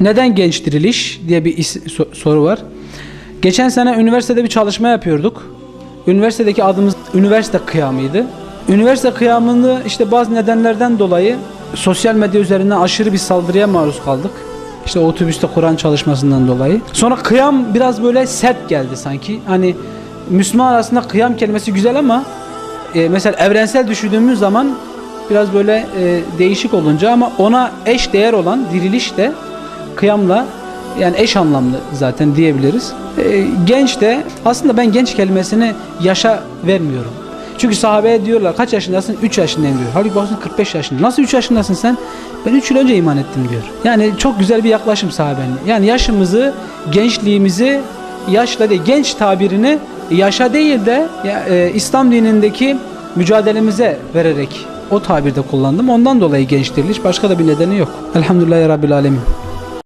Neden genç diriliş diye bir soru var. Geçen sene üniversitede bir çalışma yapıyorduk. Üniversitedeki adımız üniversite kıyamıydı. Üniversite kıyamını işte bazı nedenlerden dolayı sosyal medya üzerinden aşırı bir saldırıya maruz kaldık. İşte otobüste Kur'an çalışmasından dolayı. Sonra kıyam biraz böyle sert geldi sanki. Hani Müslüman arasında kıyam kelimesi güzel ama e, mesela evrensel düşündüğümüz zaman biraz böyle e, değişik olunca ama ona eş değer olan diriliş de kıyamla yani eş anlamlı zaten diyebiliriz. E, genç de aslında ben genç kelimesini yaşa vermiyorum. Çünkü sahabeye diyorlar kaç yaşındasın? 3 yaşındayım diyor. Halbuki bakıyorsun 45 yaşında. Nasıl 3 yaşındasın sen? Ben 3 yıl önce iman ettim diyor. Yani çok güzel bir yaklaşım sahabenin. Yani yaşımızı, gençliğimizi yaşla değil, genç tabirini yaşa değil de ya, e, İslam dinindeki mücadelemize vererek o tabirde kullandım. Ondan dolayı genç diriliş. Başka da bir nedeni yok. Elhamdülillahi Rabbil Alemin.